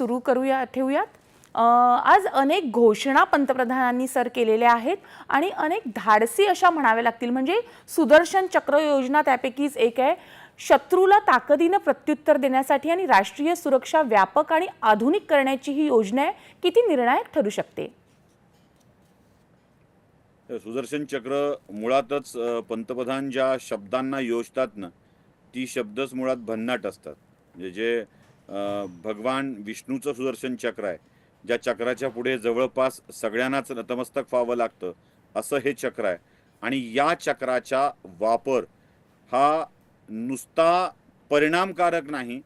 सुरू करूया ठेवूयात. आज अनेक घोषणा पंतप्रधानांनी सर केलेल्या आहेत आणि अनेक धाडसी अशा म्हणाव्या लागतील. म्हणजे सुदर्शन चक्र योजना त्यापैकीच एक आहे. शत्रूला ताकदीनं प्रत्युत्तर देण्यासाठी आणि राष्ट्रीय सुरक्षा व्यापक आणि आधुनिक करण्याची ही योजना आहे. किती निर्णायक ठरू शकते? सुदर्शन चक्र मुळातच पंतप्रधान ज्या शब्दांना योजतात ना ती शब्दच मुळात भन्नाट असतात. म्हणजे जे भगवान विष्णूचं सुदर्शन चक्र आहे. ज्या चक्राच्या पुढे जवळपास सगळ्यांनाच नतमस्तक व्हावं लागतं असं हे चक्र आहे. आणि या चक्राचा वापर हा नुसता परिणामकारक नाही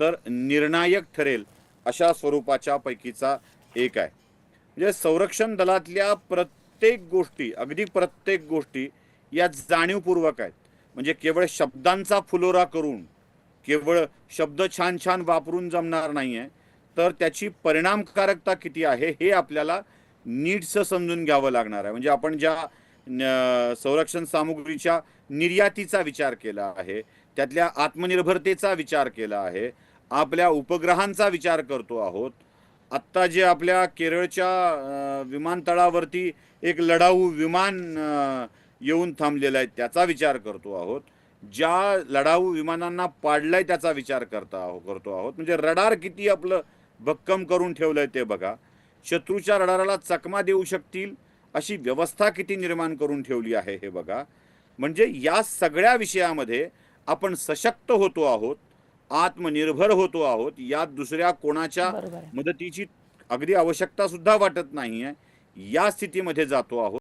तर निर्णायक ठरेल अशा स्वरूपाच्या पैकीचा एक आहे. म्हणजे संरक्षण दलातल्या प्रत्येक गोष्टी अगदी प्रत्येक गोष्टी या जाणीवपूर्वक आहेत. म्हणजे केवळ शब्दांचा फुलोरा करून केवळ शब्द छान छान वापरून जमणार नाही आहे तर त्याची परिणामकारकता किती आहे हे आपल्याला नीटसं समजून घ्यावं लागणार आहे. म्हणजे आपण ज्या न- संरक्षण सामुग्रीच्या निर्यातीचा विचार केला आहे त्यातल्या आत्मनिर्भरतेचा विचार केला आहे आपल्या उपग्रहांचा विचार करतो आहोत. आत्ता जे आपल्या केरळच्या विमानतळावरती एक लढाऊ विमान येऊन थांबलेलं आहे त्याचा विचार करतो आहोत. ज्या लढाऊ विमानांना पाडलंय त्याचा विचार करता आहो करतो आहोत. म्हणजे रडार किती आपलं भक्कम करून ठेवलंय ते बघा. शत्रूच्या रडाराला चकमा देऊ शकतील अशी व्यवस्था किती निर्माण करून ठेवली आहे हे बघा. म्हणजे या सगळ्या विषयामध्ये आपण सशक्त होतो आहोत आत्मनिर्भर होतो आहोत. यात दुसऱ्या कोणाच्या आहे. मदतीची अगदी आवश्यकता सुद्धा वाटत नाहीये. या स्थितीमध्ये जातो आहोत.